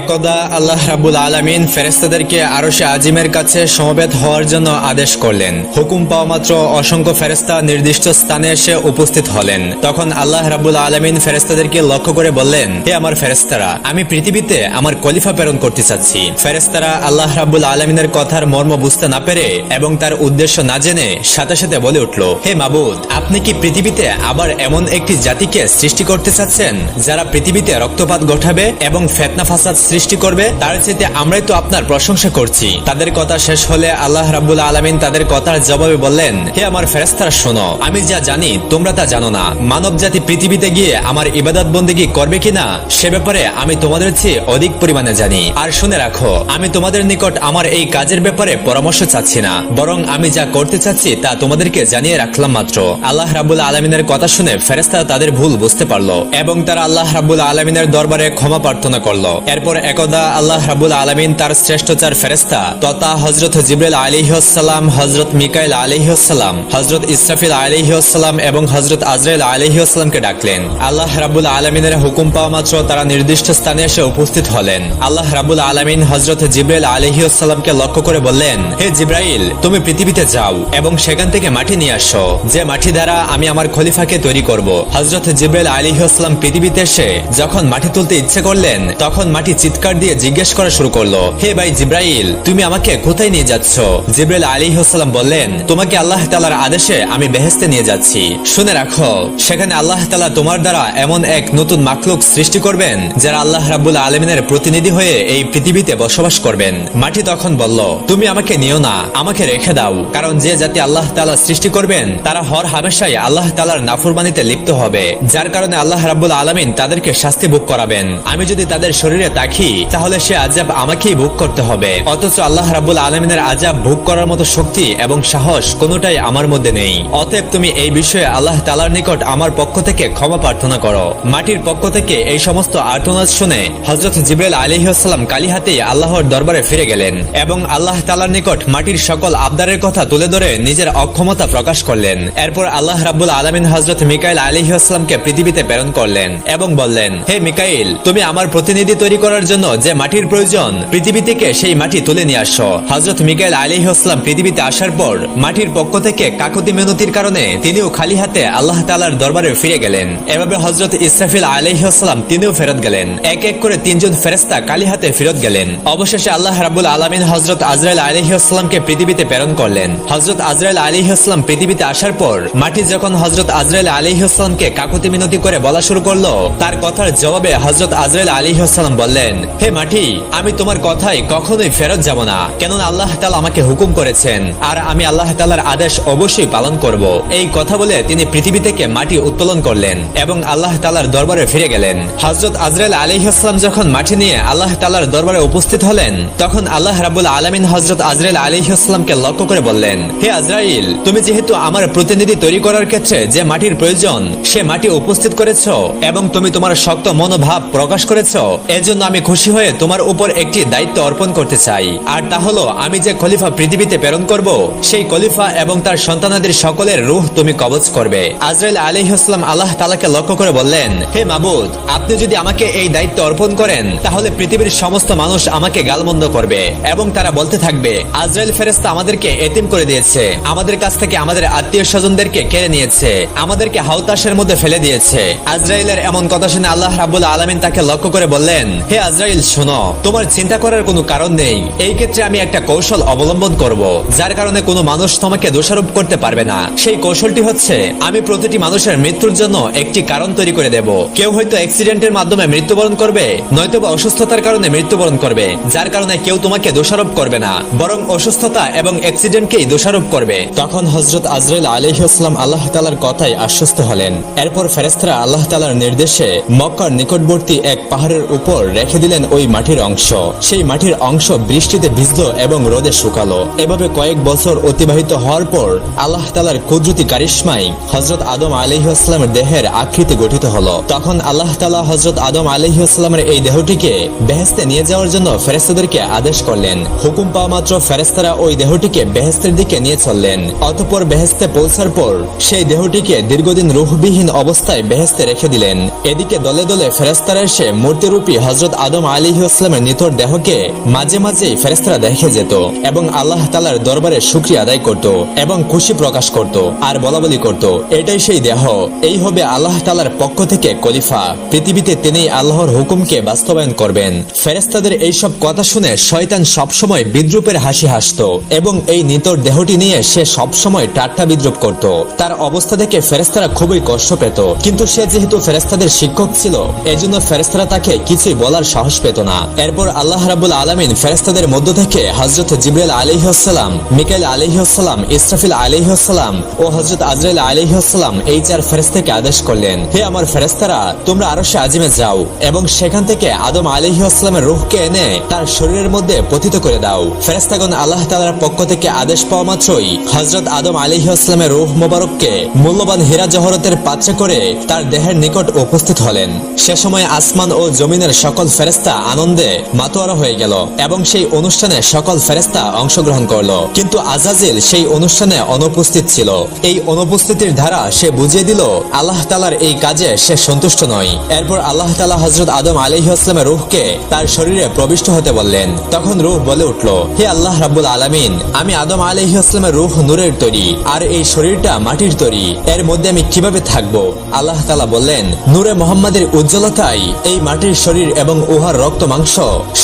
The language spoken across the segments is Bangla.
একদা আল্লাহ রাবুল আলমিন ফেরেস্তাদেরকে আরশে আজিমের কাছে সমবেত হওয়ার জন্য আদেশ করলেন। হুকুম পাওয়া মাত্র অসংখ্য ফেরেস্তা নির্দিষ্ট স্থানে এসে উপস্থিত হলেন। তখন আল্লাহ রাবুল আলমিন ফেরেস্তাদেরকে লক্ষ্য করে বললেন, হে আমার ফেরেস্তারা আমি পৃথিবীতে আমার কলিফা প্রেরণ করতে চাচ্ছি। ফেরেস্তারা আল্লাহ রাবুল আলমিনের কথার মর্ম বুঝতে না পেরে এবং তার উদ্দেশ্য না জেনে সাথে সাথে বলে উঠল, হে মাবুদ, আপনি কি পৃথিবীতে আবার এমন একটি জাতিকে সৃষ্টি করতে চাচ্ছেন, যারা পৃথিবীতে রক্তপাত ঘটাবে এবং ফেতনা ফাসাদ সৃষ্টি করবে, তার চেয়ে আমরাই তো আপনার প্রশংসা করছি। তাদের কথা শেষ হলে আল্লাহ রাবুল আলমিন তাদের কথার জবাবে বললেন, হে আমার ফেরেস্তারা শোনো, আমি যা জানি, তোমরা তা জানো না। মানব জাতি পৃথিবীতে গিয়ে আমার ইবাদত বন্দিগি করবে কিনা, সে ব্যাপারে আমি তোমাদের চেয়ে অধিক পরিমাণে জানি। আর শুনে রাখো, আমি তোমাদের নিকট আমার এই কাজের ব্যাপারে পরামর্শ চাচ্ছি না, বরং আমি যা করতে চাচ্ছি তা তোমাদেরকে জানিয়ে রাখলাম মাত্র। আল্লাহ রাবুল আলমিনের কথা শুনে ফেরেস্তারা তাদের ভুল বুঝতে পারল, এবং তারা আল্লাহ রাবুল আলমিনের দরবারে ক্ষমা প্রার্থনা করল। এরপর একদা আল্লাহ রাবুল আলমিন তার শ্রেষ্ঠ চার ফেরেস্তা তথা হজরত জিব্রাইল আলিহাসাল্লাম হজরত মিকাইল আলিহাসাল্লাম হজরত ইসরাফিল আলিহাসাল্লাম এবং হজরত আজরাইল আলিহাসাল্লামকে ডাকলেন। আল্লাহ রাবুল আলমিনের হুকুম পাওয়া মাত্র তারা নির্দিষ্ট স্থানে এসে উপস্থিত হলেন। আল্লাহ রাবুল আলমিন হজরত জিব্রাইল আলিহাসাল্লামকে লক্ষ্য করে বললেন, হে জিব্রাইল, তুমি পৃথিবীতে যাও এবং সেখান থেকে মাটি নিয়ে আসো। যে মাটি দ্বারা আমি আমার খলিফাকে তৈরি করব। হজরত জিব্রাইল আলিহাসাল্লাম পৃথিবীতে এসে যখন মাটি তুলতে ইচ্ছে করলেন, তখন মাটি চিৎকার দিয়ে জিজ্ঞেস করা শুরু করল, হে ভাই জিব্রাইল, তুমি আমাকে কোথায় নিয়ে যাচ্ছ? জিব্রাইল আলিহাসাল্লাম বললেন, তোমাকে আল্লাহ তালার আদেশে আমি বেহেস্তে নিয়ে যাচ্ছি। শুনে রাখো, সেখানে আল্লাহ তালা তোমার দ্বারা এমন এক নতুন মাখলুক সৃষ্টি করবেন, যারা আল্লাহ রাবুল আলমিনের প্রতিনিধি হয়ে এই পৃথিবীতে বসবাস করবেন। মাটি তখন বলল, তুমি আমাকে নিও না, আমাকে রেখে দাও, কারণ যে জাতি আল্লাহ তালা সৃষ্টি করবেন, তারা হর হামেশাই আল্লাহ তালার নাফরমানিতে লিপ্ত হবে। যার কারণে আল্লাহ রাবুল আলমিন তাদেরকে শাস্তি ভোগ করাবেন। আমি যদি তাদের শরীরে তাকি তাহলে সে আজাব আমাকেই ভোগ করতে হবে। অথচ আল্লাহ রাবুল আলমিনের আজাব ভোগ করার মতো শক্তি এবং সাহস কোনোটাই আমার মধ্যে নেই। অতএব তুমি এই বিষয়ে আল্লাহ তালার নিকট আমার পক্ষ থেকে ক্ষমা প্রার্থনা করো। মাটির পক্ষ থেকে এই সমস্ত আর্তনাদ শুনে হজরত জিব্রাইল আলিহাসাল্লাম কালী হাতেই আল্লাহর দরবারে ফিরে গেলেন এবং আল্লাহ তালার নিকট মাটির সকল আবদারের কথা তুলে ধরে নিজের অক্ষমতা প্রকাশ করলেন। এরপর আল্লাহ রাবুল আলমিন হজরত মিকাইল আলিহাস্লামকে পৃথিবীতে প্রেরণ করলেন এবং বললেন, হে মিকাইল, তুমি আমার প্রতিনিধি তৈরি করার জন্য যে মাটির প্রয়োজন, পৃথিবী থেকে সেই মাটি তুলে নিয়ে আসো। হজরত মিকাইল আলিহাস্লাম পৃথিবীতে আসার পর মাটির পক্ষ থেকে কাকতি মিনতির কারণে তিনিও খালি হাতে আল্লাহ তালার দরবারে ফিরে গেলেন। এভাবে হজরত ইসরাফিল আলিহাস্লাম তিনিও ফেরত গেলেন। এক এক করে তিনজন ফেরেস্তা কালী হাতে ফেরত গেলেন। অবশেষে আল্লাহ রাবুল আলমিন হজরত আজরাইল আলিহাস্লামকে পৃথিবীতে প্রেরণ করলেন। হজরত আজরাইল আলিহাস্লাম পৃথিবীতে আসার পর মাটি যখন হজরত আজরাইল আলিহাস্লামকে কাকুতি মিনতি করে বলা শুরু করল, তার কথার জবাবে হজরত আজরাইল আলিহাস্লাম বললেন হে মাটি, আমি তোমার কথাই কখনোই ফেরত যাব না। কেননা আল্লাহ তালা আমাকে হুকুম করেছেন, আর আমি আল্লাহ তালার আদেশ অবশ্যই পালন করব। এই কথা বলে তিনি পৃথিবী থেকে মাটি উত্তোলন করলেন এবং আল্লাহ তালার দরবারে ফিরে গেলেন। হজরত আজরাইল আলিহাস্লাম যখন মাটি নিয়ে আল্লাহ তালার দরবারে উপস্থিত হলেন, তখন আল্লাহ রাবুল আলমিন হজরত আজরাইল আলিহাস্লামকে লক্ষ্য করে বললেন, হে আজরাইল, তুমি যেহেতু আমার প্রতিনিধি তৈরি করার ক্ষেত্রে যে মাটির প্রয়োজন, সে মাটি উপস্থিত করেছ এবং তুমি তোমার শক্ত মনোভাব প্রকাশ করেছ, এজন্য আমি খুশি হয়ে তোমার উপর একটি দায়িত্ব অর্পণ করতে চাই। আর তা হলো, আমি যে খলিফা পৃথিবীতে প্রেরণ করব, সেই খলিফা এবং তার সন্তানাদের সকলের রুহ তুমি কবচ করবে। আজরাইল আলিহাস্লাম আল্লাহ তালাকে লক্ষ্য করে বললেন, হে মাবুদ, আপনি যদি আমাকে এই দায়িত্ব অর্পণ করেন, তাহলে পৃথিবীর সমস্ত মানুষ আমাকে গালমন্দ করবে এবং তারা বলতে থাকবে, আজরাইল ফেরেস্তা আমাদেরকে এতিম করে দিয়েছে, আমাদের কাছ থেকে আমাদের আত্মীয় স্বজনদেরকে কেড়ে নিয়েছে, আমাদেরকে হাউতাসের মধ্যে ফেলে দিয়েছে। আজরাইলের এমন কথা শুনে আল্লাহ রাবুল আলমিন তাকে লক্ষ্য করে বললেন, হে আজরাইল, শোনো, তোমার চিন্তা করার কোনো কারণ নেই। এই ক্ষেত্রে আমি একটা কৌশল অবলম্বন করব, যার কারণে কোনো মানুষ তোমাকে দোষারোপ করতে পারবে না। সেই কৌশলটি হচ্ছে, আমি প্রতিটি মানুষের মৃত্যুর জন্য একটি কারণ তৈরি করে দেব। কেউ হয়তো অ্যাক্সিডেন্টের মাধ্যমে মৃত্যুবরণ করবে নয়তো বা অসুস্থতার কারণে মৃত্যুবরণ করবে, যার কারণে কেউ তোমাকে দোষারোপ করবে না, বরং অসুস্থতা এবং অ্যাক্সিডেন্টকেই দোষারোপ করবে। তখন হজরত আজরাইল আলহিহাস্লাম আল্লাহ তালার কথায় আশ্বস্ত হলেন। এরপর ফেরেস্তারা আল্লাহ তালার নির্দেশে মক্কার নিকটবর্তী এক পাহাড়ের উপর রেখে দিলেন ওই মাটির অংশ। সেই মাটির অংশ বৃষ্টিতে ভিজল এবং রোদে শুকালো। এভাবে কয়েক বছর অতিবাহিত হওয়ার পর আল্লাহ তালার কুদরতি কারিশ্মাই হজরত আদম আলহিহাস্লামের দেহের আকৃতি গঠিত হলো। তখন আল্লাহ তালা হজরত আদম আলহিহাস্লামের এই দেহটিকে বেহেস্তে নিয়ে যাওয়ার জন্য ফেরেস্তাদেরকে আদেশ করলেন। হুকুম পাওয়া মাত্র ফেরেস্তারা ওই দেহটিকে বেহেস্তের দিকে নিয়ে চললেন। অতপর বেহেস্তে পৌঁছার পর সেই দেহটিকে দীর্ঘদিন রুহবিহীন অবস্থায় বেহেস্তে রেখে দিলেন। এদিকে দলে দলে ফেরেস্তারা এসে মূর্তিরূপী হজরত আদম আলী ইসলামের নিতর দেহকে মাঝে মাঝেই ফেরেস্তারা দেখে যেত এবং আল্লাহ তালার দরবারে শুক্রিয়া আদায় করত এবং খুশি প্রকাশ করত আর বলা বলি করত। এটাই সেই দেহ। এই হবে আল্লাহ তালার পক্ষ থেকে কলিফা পৃথিবীতে তিনি আল্লাহর হুকুমকে বাস্তবায়ন করবেন। ফেরেস্তাদের এইসব কথা শুনে শয়তান সবসময় বিদ্রুপের হাসি হাসত এবং এই নিতর দেহটি নিয়ে সে সবসময় টাট্টা বিদ্রুপ করত। তার অবস্থা দেখে ফেরেস্তারা খুবই কষ্ট পেত। কিন্তু সে যেহেতু ফেরেস্তাদের শিক্ষক ছিল, এজন্য ফেরেস্তারা তাকে কিছুই বলার সাহস পেত না। এরপর আল্লাহ রাবুল আলমিন ফেরেস্তাদের মধ্য থেকে হজরত জিব্রাইল আলিহাসাল্লাম মিকাইল আলিহাসাল্লাম ইসরাফিল আলিহাসাল্লাম ও হজরত আজরাইল আলিহাসাল্লাম এই চার ফেরেস্তাকে আদেশ করলেন, হে আমার ফেরেস্তারা তোমরা আরও সে আজিমে যাও এবং সেখান থেকে আদম আলিহাস্লামের রুহকে এনে তার শরীরের মধ্যে পতিত করে দাও। ফেরেস্তাগণ আল্লাহ তালার পক্ষ থেকে আদেশ পাওয়া মাত্রই হজরত আদম আলিহাস্লামের রুহ মোবারককে মূল্যবান হীরা জহরতের পাত্রে করে তার দেহের নিকট উপস্থিত হলেন। সে সময় আসমান ও জমিনের সকল ফেরেস্তা আনন্দে মাতোয়ারা হয়ে গেল এবং সেই অনুষ্ঠানে সকল ফেরেস্তা অংশগ্রহণ করল। কিন্তু আজাজিল সেই অনুষ্ঠানে অনুপস্থিত ছিল। এই অনুপস্থিতির ধারা সে বুঝিয়ে দিল, আল্লাহ তালার এই কাজে সে সন্তুষ্ট নয়। এরপর আল্লাহ তালা হজরত আদম আলিহাস্লামের রুহকে তার শরীরে প্রবিষ্ট হতে বললেন। তখন রুহ বলে উঠল, হে আল্লাহ রাব্বুল আলামিন, আমি আদম আলিহাস্লামের রুহ নূরের তৈরি আর এই শরীরটা মাটির তৈরি। এর মধ্যে আমি কীভাবে থাকব? আল্লাহ তালা বললেন, নূরে মোহাম্মদের উজ্জ্বলতাই এই মাটির শরীর এবং উহার রক্ত মাংস,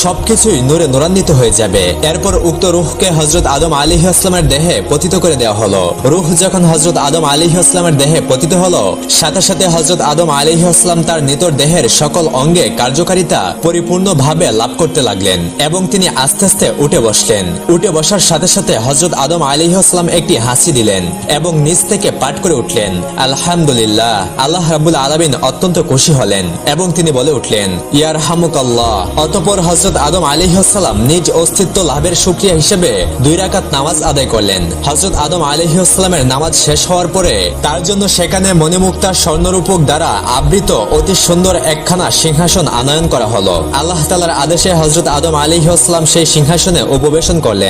সবকিছুই নূরে নূরান্বিত হয়ে যাবে। এরপর উক্ত রুহকে হজরত আদম আলী আসলামের দেহে পতিত করে দেওয়া হলো। রুহ যখন হজরত আদম আলী আসলামের দেহে পতিত হলো, সাথে সাথে হজরত আদম আলী আসলাম তার নিতর দেহের সকল অঙ্গে কার্যকারিতা পরিপূর্ণভাবে লাভ করতে লাগলেন এবং তিনি আস্তে আস্তে উঠে বসলেন। উঠে বসার সাথে সাথে হজরত আদম আলী আসলাম একটি হাসি দিলেন এবং নিচ থেকে পাঠ করে উঠলেন, আলহামদুলিল্লাহ, আল্লাহ রাবুল আলমিন অত্যন্ত খুশি হলেন এবং তিনি বলে উঠলেন ইয়ার অতপর হজরত আদম আলী হাসালাম নিজ অস্তিত্ব লাভের সুক্রিয়া হিসেবে দুই রাকাত নামাজ আদায় করলেন। হজরত আদম আলী হাসলামের নামাজ শেষ হওয়ার পরে তার জন্য সেখানে মণিমুক্তার স্বর্ণরূপক দ্বারা আবৃত অতি সুন্দর একখানা সিংহাসন আনয়ন করা হলো। আল্লাহ তালার আদেশে হজরত আদম আলী সেই সিংহাসনে উপবেশন করলেন।